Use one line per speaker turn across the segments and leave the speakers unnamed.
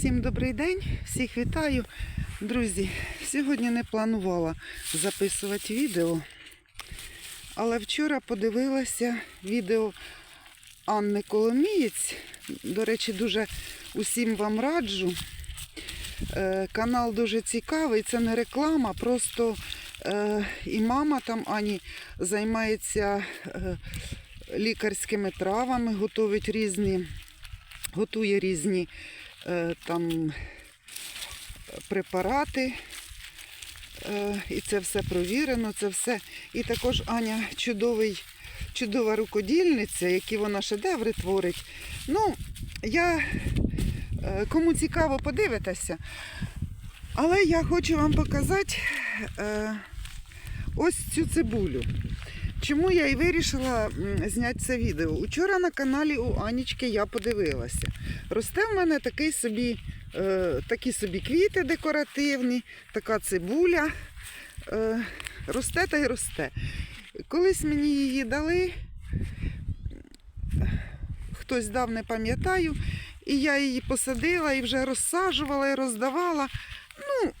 Всім добрий день, всіх вітаю. Друзі, сьогодні не планувала записувати відео, але вчора подивилася відео Анни Коломієць. До речі, дуже усім вам раджу. Е, Канал дуже цікавий, це не реклама, просто е, і мама там Ані займається е, лікарськими травами, готують різні, готує різні там препарати. Е, І це все провірено, це все. І також Аня чудовий, чудова рукодільниця, які вона шедеври творить. Ну, я е, кому цікаво, подивитися. Але я хочу вам показати е, ось цю цибулю. Чому я і вирішила зняти це відео? Учора на каналі у Анічки я подивилася. Росте в мене такий собі, е, такі собі квіти декоративні, така цибуля. Е, росте та й росте. Колись мені її дали, хтось дав, не пам'ятаю, і я її посадила і вже розсаджувала і роздавала. Ну,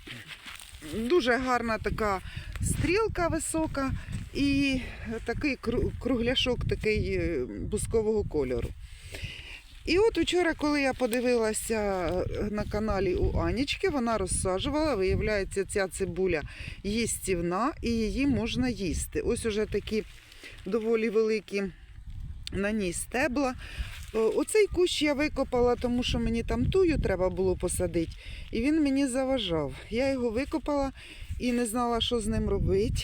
дуже гарна така стрілка висока і такий кругляшок такий е, бускового кольору. І от учора, коли я подивилася е, на каналі у Анічки, вона розсаджувала, виявляється, ця цибуля їстівна і її можна їсти. Ось уже такі доволі великі на ній стебла. Е, Оцей кущ я викопала, тому що мені там тую треба було посадити, і він мені заважав. Я його викопала і не знала, що з ним робити.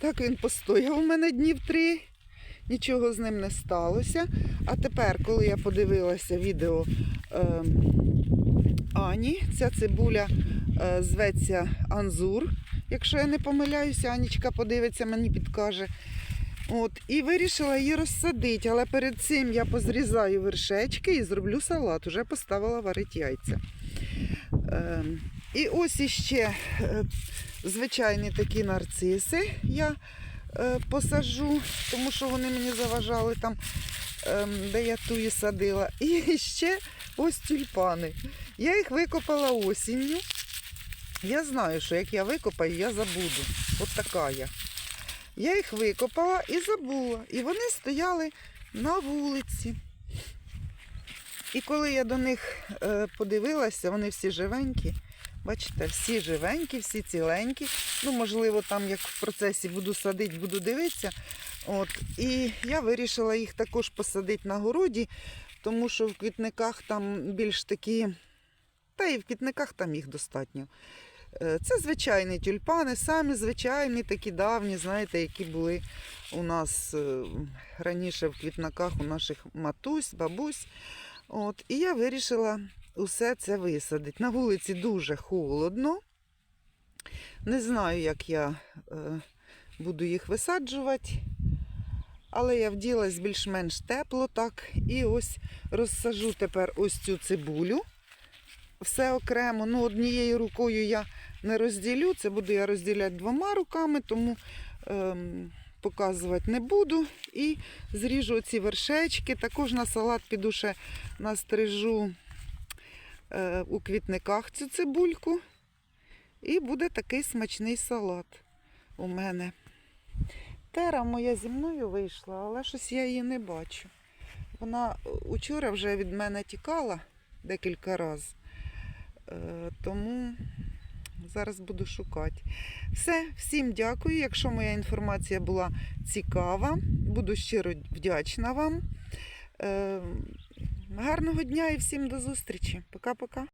Так він постояв у мене днів три, нічого з ним не сталося. А тепер, коли я подивилася відео е, Ані, ця цибуля е, зветься Анзур. Якщо я не помиляюся, Анічка подивиться, мені підкаже. От, і вирішила її розсадити, але перед цим я позрізаю вершечки і зроблю салат. Уже поставила варити яйця. Е, і ось іще е, звичайні такі нарциси я е, посаджу, тому що вони мені заважали там, е, де я туї садила. І ще ось тюльпани. Я їх викопала осінню. Я знаю, що як я викопаю, я забуду. От така я. Я їх викопала і забула. І вони стояли на вулиці. І коли я до них е, подивилася, вони всі живенькі. Бачите, всі живенькі, всі ціленькі. Ну, можливо, там як в процесі буду садити, буду дивитися. От. І я вирішила їх також посадити на городі, тому що в квітниках там більш такі, та і в квітниках там їх достатньо. Е, Це звичайні тюльпани, самі звичайні, такі давні, знаєте, які були у нас е, раніше в квітниках у наших матусь, бабусь. От, і я вирішила усе це висадити. На вулиці дуже холодно. Не знаю, як я е, буду їх висаджувати. Але я вділась більш-менш тепло так. І ось розсажу тепер ось цю цибулю. Все окремо. Ну, однією рукою я не розділю. Це буду я розділяти двома руками, тому ем, показувати не буду. І зріжу оці вершечки. Також на салат піду ще настрижу е, у квітниках цю цибульку. І буде такий смачний салат у мене. Тера моя зі мною вийшла, але щось я її не бачу. Вона е, учора вже від мене тікала декілька разів. Е, тому зараз буду шукати. Все, всім дякую. Якщо моя інформація була цікава, буду щиро вдячна вам. Гарного дня і всім до зустрічі. Пока-пока.